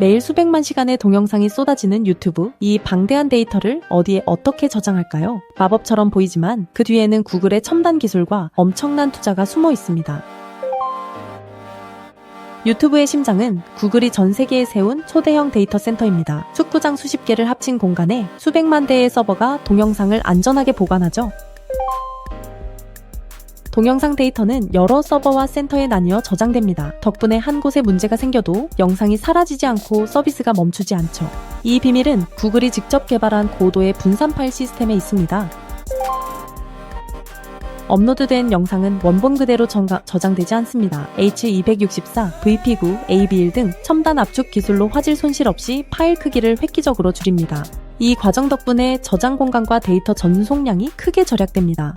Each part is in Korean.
매일 수백만 시간의 동영상이 쏟아지는 유튜브. 이 방대한 데이터를 어디에 어떻게 저장할까요? 마법처럼 보이지만 그 뒤에는 구글의 첨단 기술과 엄청난 투자가 숨어 있습니다. 유튜브의 심장은 구글이 전 세계에 세운 초대형 데이터 센터입니다. 축구장 수십 개를 합친 공간에 수백만 대의 서버가 동영상을 안전하게 보관하죠. 동영상 데이터는 여러 서버와 센터에 나뉘어 저장됩니다. 덕분에 한 곳에 문제가 생겨도 영상이 사라지지 않고 서비스가 멈추지 않죠. 이 비밀은 구글이 직접 개발한 고도의 분산 파일 시스템에 있습니다. 업로드된 영상은 원본 그대로 정가- 저장되지 않습니다. H264, VP9, AB1 등 첨단 압축 기술로 화질 손실 없이 파일 크기를 획기적으로 줄입니다. 이 과정 덕분에 저장 공간과 데이터 전송량이 크게 절약됩니다.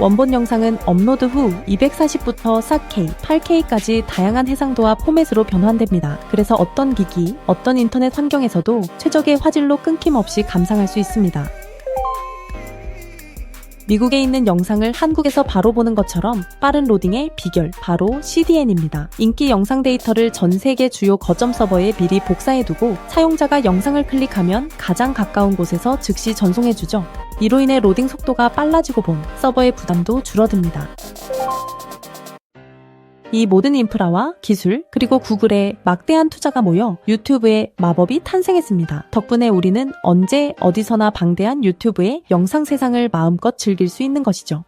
원본 영상은 업로드 후 240부터 4K, 8K까지 다양한 해상도와 포맷으로 변환됩니다. 그래서 어떤 기기, 어떤 인터넷 환경에서도 최적의 화질로 끊김없이 감상할 수 있습니다. 미국에 있는 영상을 한국에서 바로 보는 것처럼 빠른 로딩의 비결, 바로 CDN입니다. 인기 영상 데이터를 전 세계 주요 거점 서버에 미리 복사해두고 사용자가 영상을 클릭하면 가장 가까운 곳에서 즉시 전송해주죠. 이로 인해 로딩 속도가 빨라지고 본 서버의 부담도 줄어듭니다. 이 모든 인프라와 기술, 그리고 구글의 막대한 투자가 모여 유튜브의 마법이 탄생했습니다. 덕분에 우리는 언제 어디서나 방대한 유튜브의 영상 세상을 마음껏 즐길 수 있는 것이죠.